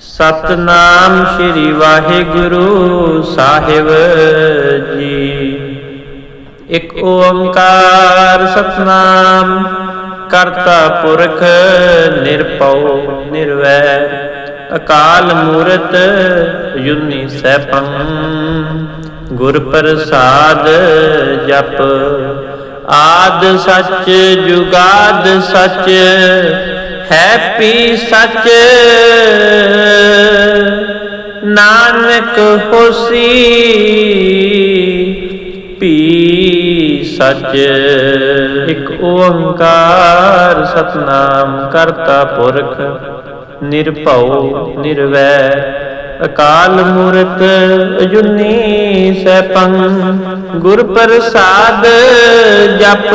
ਸਤਨਾਮ ਸ੍ਰੀ ਵਾਹਿਗੁਰੂ ਸਾਹਿਬ ਜੀ। ਇੱਕ ਓੰਕਾਰ ਸਤਨਾਮ, ਕਰਤਾ ਪੁਰਖ ਨਿਰਭਉ ਨਿਰਵੈਰ ਅਕਾਲ ਮੂਰਤ ਯੁਨੀ ਸੈਭੰ ਗੁਰ ਪ੍ਰਸਾਦ ਜਪ, ਆਦ ਸੱਚ ਜੁਗਾਦ ਸੱਚ ਹੈਪੀ ਸੱਚ। ਨਾਨਕ ਹੋਸੀ, ਪੀ ਸੱਚ। ਇੱਕ ਓੰਕਾਰ ਸਤਨਾਮ ਕਰਤਾ ਪੁਰਖ, ਨਿਰਭਉ, ਨਿਰਵੈ। ਅਕਾਲ ਮੂਰਤ ਅਜੁਨੀ ਸੈਭੰ, ਗੁਰ ਪ੍ਰਸਾਦ ਜਪ।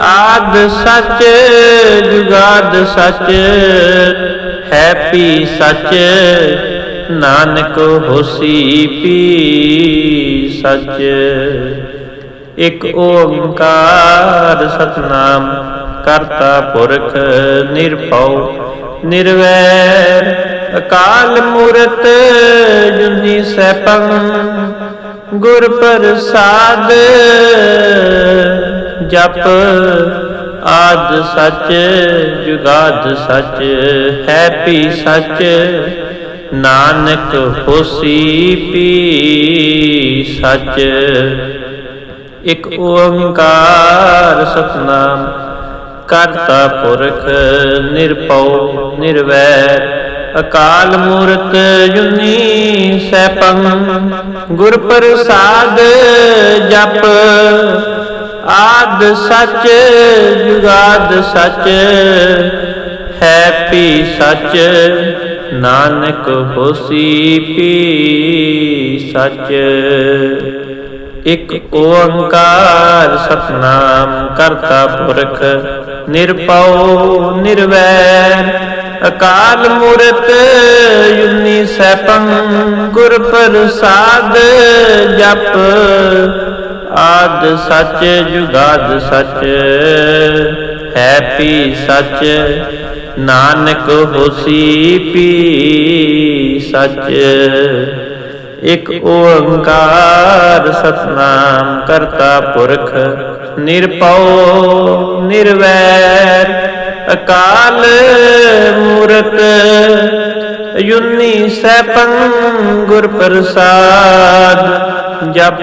ਆਦ ਸੱਚ, ਜੁਗਾਦ ਸੱਚ, ਹੈਪੀ ਸੱਚ, ਨਾਨਕ ਹੋਸੀ ਪੀ ਸੱਚ। ਇੱਕ ਓੰਕਾਰ ਸਤਨਾਮ ਕਰਤਾ ਪੁਰਖ ਨਿਰਭਉ, ਨਿਰਵੈਰ ਅਕਾਲ ਮੂਰਤ ਜੁਨੀ ਸੈਭੰ, ਗੁਰ ਪ੍ਰਸਾਦ ਜਪ ਆਦ ਸੱਚ, ਜੁਗਾਦ ਸੱਚ, ਹੈਪੀ ਸੱਚ, ਨਾਨਕ ਹੋਸੀ ਪੀ ਸੱਚ। ਇੱਕ ਓੰਕਾਰ ਸਤਨਾਮ, ਕਰਤਾ ਪੁਰਖ ਨਿਰਭਉ ਨਿਰਵੈਰ ਅਕਾਲ ਮੂਰਤ ਜੁਨੀ ਸੈਭੰ, ਗੁਰ ਪ੍ਰਸਾਦ ਜਪ ਆਦ ਸੱਚ, ਜੁਗਾਦ ਸੱਚ, ਹੈਪੀ ਸੱਚ, ਨਾਨਕ ਹੋਸੀ ਪੀ ਸੱਚ। ਇਕ ਓੰਕਾਰ ਸਤਨਾਮ ਕਰਤਾ ਪੁਰਖ, ਨਿਰਭਉ ਨਿਰਵੈਰ ਅਕਾਲ ਮੂਰਤ ਯੁਨੀ ਸੈਭੰ ਗੁਰ ਪ੍ਰਸਾਦ ਜਪ। ਆਦ ਸੱਚ, ਜੁਗਾਦ ਸੱਚ। ਹੈਪੀ ਸੱਚ, ਨਾਨਕ ਹੋਸੀ ਪੀ ਸੱਚ। ਇੱਕ ਓੰਕਾਰ ਸਤਨਾਮ ਕਰਤਾ ਪੁਰਖ, ਨਿਰਭਉ, ਨਿਰਵੈਰ, ਅਕਾਲ ਮੂਰਤ ਯੁਨੀ ਸੈਭੰ ਗੁਰ ਪ੍ਰਸਾਦ ਜਪ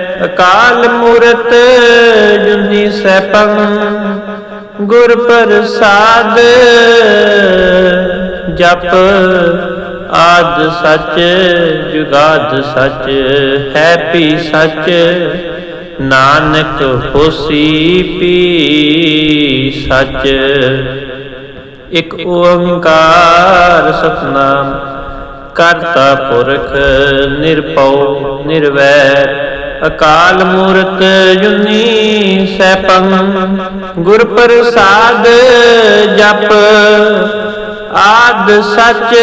ਅਕਾਲ ਮੂਰਤ ਜੁਨੀ ਸੈਭੰ, ਗੁਰ ਪ੍ਰਸਾਦ ਜਪ ਆਦ ਸੱਚ, ਜੁਗਾਦ ਸੱਚ ਹੈ ਪੀ ਸੱਚ, ਨਾਨਕ ਹੋਸੀ ਪੀ ਸੱਚ। ਇਕ ਓੰਕਾਰ ਸਤਨਾਮ, ਕਰਤਾ ਪੁਰਖ ਨਿਰਭਉ, ਨਿਰਵੈਰ। ਅਕਾਲ ਮੂਰਤ ਜੁਨੀ ਸੈਭੰ, ਗੁਰ ਪ੍ਰਸਾਦ ਜਪ, ਆਦ ਸੱਚ,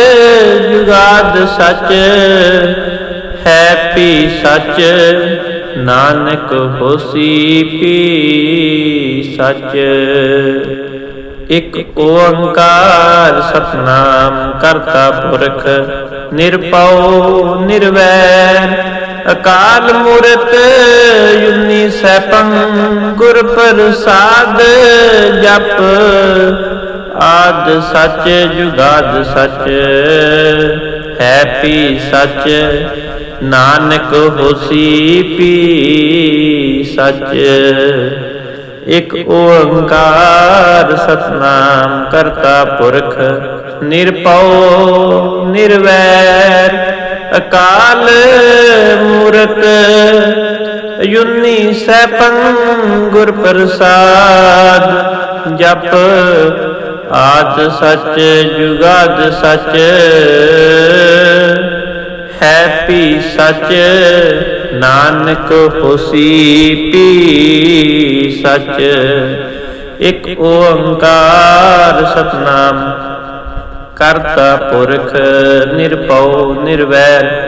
ਜੁਗਾਦ ਸੱਚ ਹੈ ਪੀ ਸੱਚ, ਨਾਨਕ ਹੋਸੀ ਪੀ ਸੱਚ। ਇਕ ਓੰਕਾਰ ਸਤਨਾਮ ਕਰਤਾ ਪੁਰਖ, ਨਿਰਭਉ, ਨਿਰਵੈਰ ਅਕਾਲ ਮੂਰਤ ਯੁਨੀ ਸੈਭੰ ਗੁਰ ਪ੍ਰਸਾਦ ਜਪ। ਆਦ ਸੱਚ ਜੁਗਾਦ ਸੱਚ, ਹੈ ਪੀ ਸੱਚ, ਨਾਨਕ ਹੋਸੀ ਪੀ ਸੱਚ। ਇਕ ਓੰਕਾਰ ਸਤਨਾਮ ਕਰਤਾ ਪੁਰਖ, ਨਿਰਭਉ, ਨਿਰਵੈਰ। ਅਕਾਲ ਮੂਰਤ ਯੁਨੀ ਸੈਭੰ ਗੁਰ ਪ੍ਰਸਾਦ, ਜਪ ਆਦ ਸਚ, ਜੁਗਾਦ ਸਚ। ਹੈ ਪੀ ਸੱਚ, ਨਾਨਕ ਹੋਸੀ ਪੀ ਸਚ। ਇਕ ਓੰਕਾਰ ਸਤਨਾਮ, ਕਰਤਾ ਪੁਰਖ ਨਿਰਭਉ ਨਿਰਵੈਰ।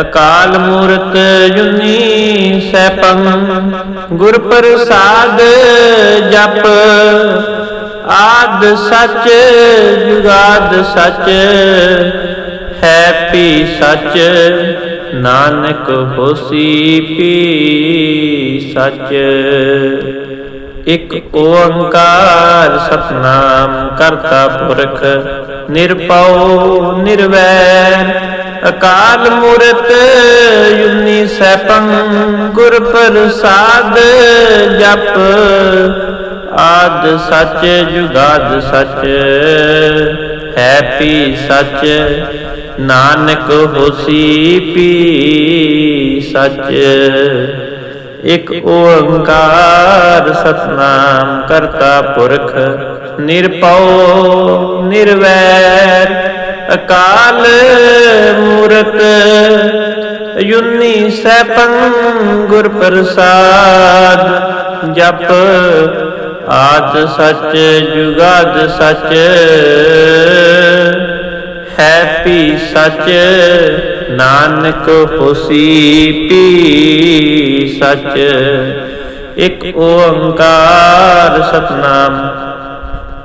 ਅਕਾਲ ਮੂਰਤ ਜੁਨੀ ਸੈਭੰ, ਗੁਰ ਪ੍ਰਸਾਦ ਜਪ, ਆਦ ਸੱਚ, ਜੁਗਾਦ ਸੱਚ ਹੈ ਪੀ ਸੱਚ, ਨਾਨਕ ਹੋਸੀ ਪੀ ਸੱਚ। ਇਕ ਓੰਕਾਰ ਸਤਨਾਮ ਕਰਤਾ ਪੁਰਖ, ਨਿਰਭਉ, ਨਿਰਵੈਰ ਅਕਾਲ ਮੂਰਤ ਯੁਨੀ ਸੈਭੰ ਗੁਰ ਪ੍ਰਸਾਦ ਜਪ। ਆਦ ਸੱਚ ਜੁਗਾਦ ਸੱਚ, ਹੈ ਪੀ ਸੱਚ, ਨਾਨਕ ਹੋਸੀ ਪੀ ਸੱਚ। ਇਕ ਓੰਕਾਰ ਸਤਨਾਮ ਕਰਤਾ ਪੁਰਖ, ਨਿਰਭਉ, ਨਿਰਵੈਰ। ਅਕਾਲ ਮੂਰਤ ਯੁਨੀ ਸੈਭੰ ਗੁਰ ਪ੍ਰਸਾਦ, ਜਪ ਆਦ ਸੱਚ, ਜੁਗਾਦ ਸੱਚ। ਹੈ ਪੀ ਸੱਚ, ਨਾਨਕ ਹੋਸੀ ਪੀ ਸੱਚ। ਇਕ ਓੰਕਾਰ ਸਤਨਾਮ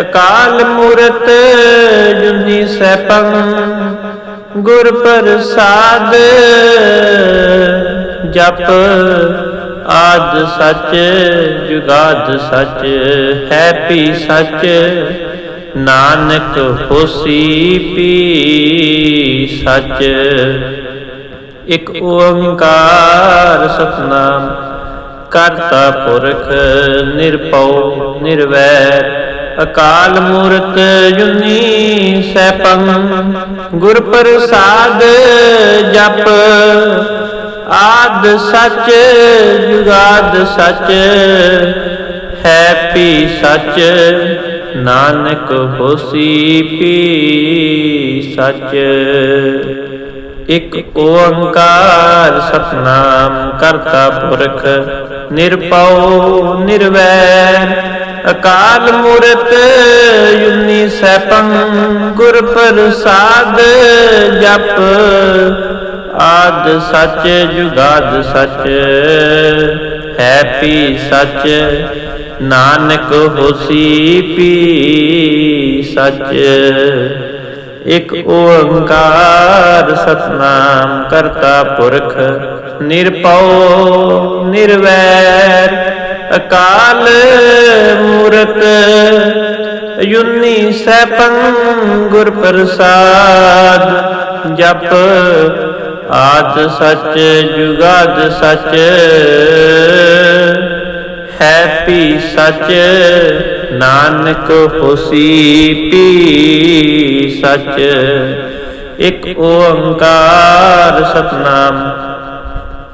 ਅਕਾਲ ਮੂਰਤ ਜੁਨੀ ਸੈਭੰ ਗੁਰ ਪ੍ਰਸਾਦ ਜਪ ਆਦ ਸੱਚ ਜੁਗਾਦ ਸੱਚ ਹੈ ਪੀ ਸੱਚ, ਨਾਨਕ ਹੋਸੀ ਪੀ ਸੱਚ। ਇਕ ਓੰਕਾਰ ਸਤਨਾਮ ਕਰਤਾ ਪੁਰਖ ਨਿਰਭਉ ਨਿਰਵੈਰ। ਅਕਾਲ ਮੂਰਤ ਜੁਨੀ ਸੈਭੰ ਗੁਰ ਪ੍ਰਸਾਦ ਜਪ, ਆਦ ਸੱਚ, ਜੁਗਾਦ ਸੱਚ ਹੈ ਪੀ ਸੱਚ, ਨਾਨਕ ਹੋਸੀ ਪੀ ਸੱਚ। ਇਕ ਓੰਕਾਰ ਸਤਨਾਮ ਕਰਤਾ ਪੁਰਖ, ਨਿਰਭਉ, ਨਿਰਵੈਰ ਅਕਾਲ ਮੂਰਤ ਯੁਨੀ ਸੈਭੰ ਗੁਰ ਪ੍ਰਸਾਦ ਜਪ। ਆਦ ਸੱਚ ਜੁਗਾਦ ਸੱਚ, ਹੈ ਪੀ ਸੱਚ, ਨਾਨਕ ਹੋਸੀ ਪੀ ਸੱਚ। ਇਕ ਓੰਕਾਰ ਸਤਨਾਮ ਕਰਤਾ ਪੁਰਖ, ਨਿਰਭਉ, ਨਿਰਵੈਰ। ਅਕਾਲ ਮੂਰਤ ਯੁਨੀ ਸੈਭੰ ਗੁਰ ਪ੍ਰਸਾਦ, ਜਪ ਆਦ ਸੱਚ, ਜੁਗਾਦ ਸੱਚ। ਹੈ ਪੀ ਸੱਚ, ਨਾਨਕ ਹੋਸੀ ਪੀ ਸੱਚ। ਇਕ ਓੰਕਾਰ ਸਤਨਾਮ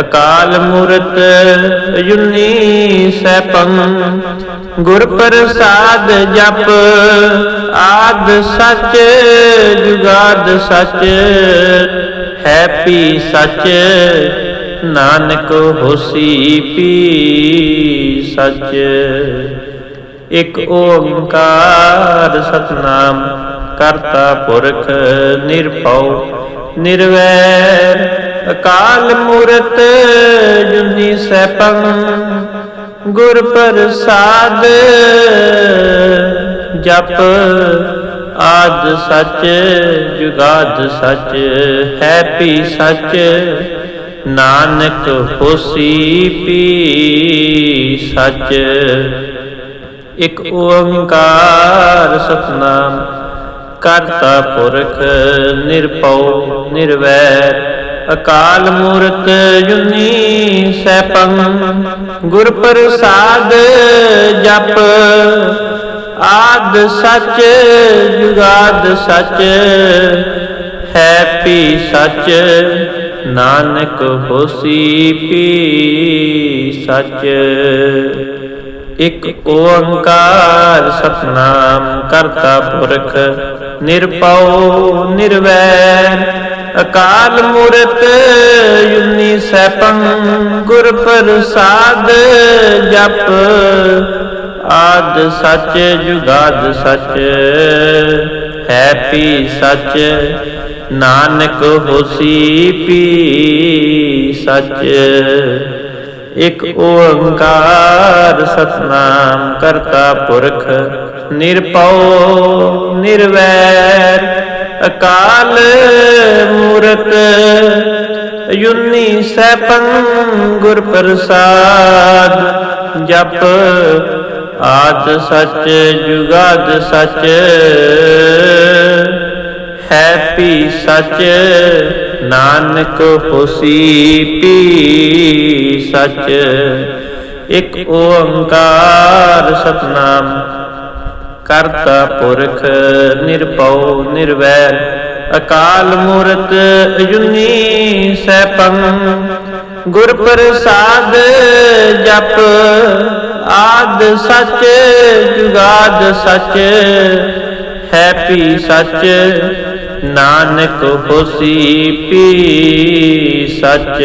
ਅਕਾਲ ਮੂਰਤ ਅਜੁਨੀ ਸੈਭੰ, ਗੁਰ ਪ੍ਰਸਾਦ ਜਪ, ਆਦ ਸੱਚ, ਜੁਗਾਦ ਸੱਚ ਹੈ ਪੀ ਸੱਚ, ਨਾਨਕ ਹੋਸੀ ਪੀ ਸੱਚ। ਇਕ ਓੰਕਾਰ ਸਤਨਾਮ, ਕਰਤਾ ਪੁਰਖ ਨਿਰਭਉ, ਨਿਰਵੈਰ ਅਕਾਲ ਮੂਰਤ ਜੁਨੀ ਸੈਭੰ, ਗੁਰ ਪ੍ਰਸਾਦ ਜਪ ਆਦ ਸੱਚ, ਜੁਗਾਦ ਸੱਚ ਹੈ ਪੀ ਸੱਚ, ਨਾਨਕ ਹੋਸੀ ਪੀ ਸੱਚ। ਇਕ ਓੰਕਾਰ ਸਤਨਾਮ, ਕਰਤਾ ਪੁਰਖ ਨਿਰਭਉ, ਨਿਰਵੈਰ। ਅਕਾਲ ਮੂਰਤ ਜੁਨੀ ਸੈਭੰ, ਗੁਰ ਪ੍ਰਸਾਦ ਜਪ, ਆਦ ਸੱਚ, ਜੁਗਾਦ ਸੱਚ ਹੈ ਪੀ ਸੱਚ, ਨਾਨਕ ਹੋਸੀ ਪੀ ਸੱਚ। ਇਕ ਓੰਕਾਰ ਸਤਨਾਮ ਕਰਤਾ ਪੁਰਖ, ਨਿਰਭਉ, ਨਿਰਵੈਰ ਅਕਾਲ ਮੂਰਤ ਯੁਨੀ ਸੈਭੰ ਗੁਰ ਪ੍ਰਸਾਦ ਜਪ। ਆਦ ਸੱਚ ਜੁਗਾਦ ਸੱਚ, ਹੈ ਪੀ ਸੱਚ, ਨਾਨਕ ਹੋਸੀ ਪੀ ਸੱਚ। ਇਕ ਓੰਕਾਰ ਸਤਨਾਮ ਕਰਤਾ ਪੁਰਖ, ਨਿਰਭਉ, ਨਿਰਵੈਰ। ਅਕਾਲ ਮੂਰਤ ਯੁਨੀ ਸੈਭੰ ਗੁਰ ਪ੍ਰਸਾਦ ਜਪ ਆਦ ਸੱਚ, ਜੁਗਾਦ ਸੱਚ। ਹੈ ਪੀ ਸੱਚ, ਨਾਨਕ ਹੋਸੀ ਪੀ ਸੱਚ। ਇਕ ਓੰਕਾਰ ਸਤਨਾਮ ਕਰਤਾ ਪੁਰਖ ਨਿਰਭਉ ਨਿਰਵੈਰ ਅਕਾਲ ਮੂਰਤ ਅਜੁਨੀ ਸੈਭੰ, ਗੁਰ ਪ੍ਰਸਾਦ ਜਪ ਆਦ ਸਚ, ਜੁਗਾਦ ਸਚ, ਹੈ ਪੀ ਸੱਚ, ਨਾਨਕ ਹੋਸੀ ਪੀ ਸੱਚ।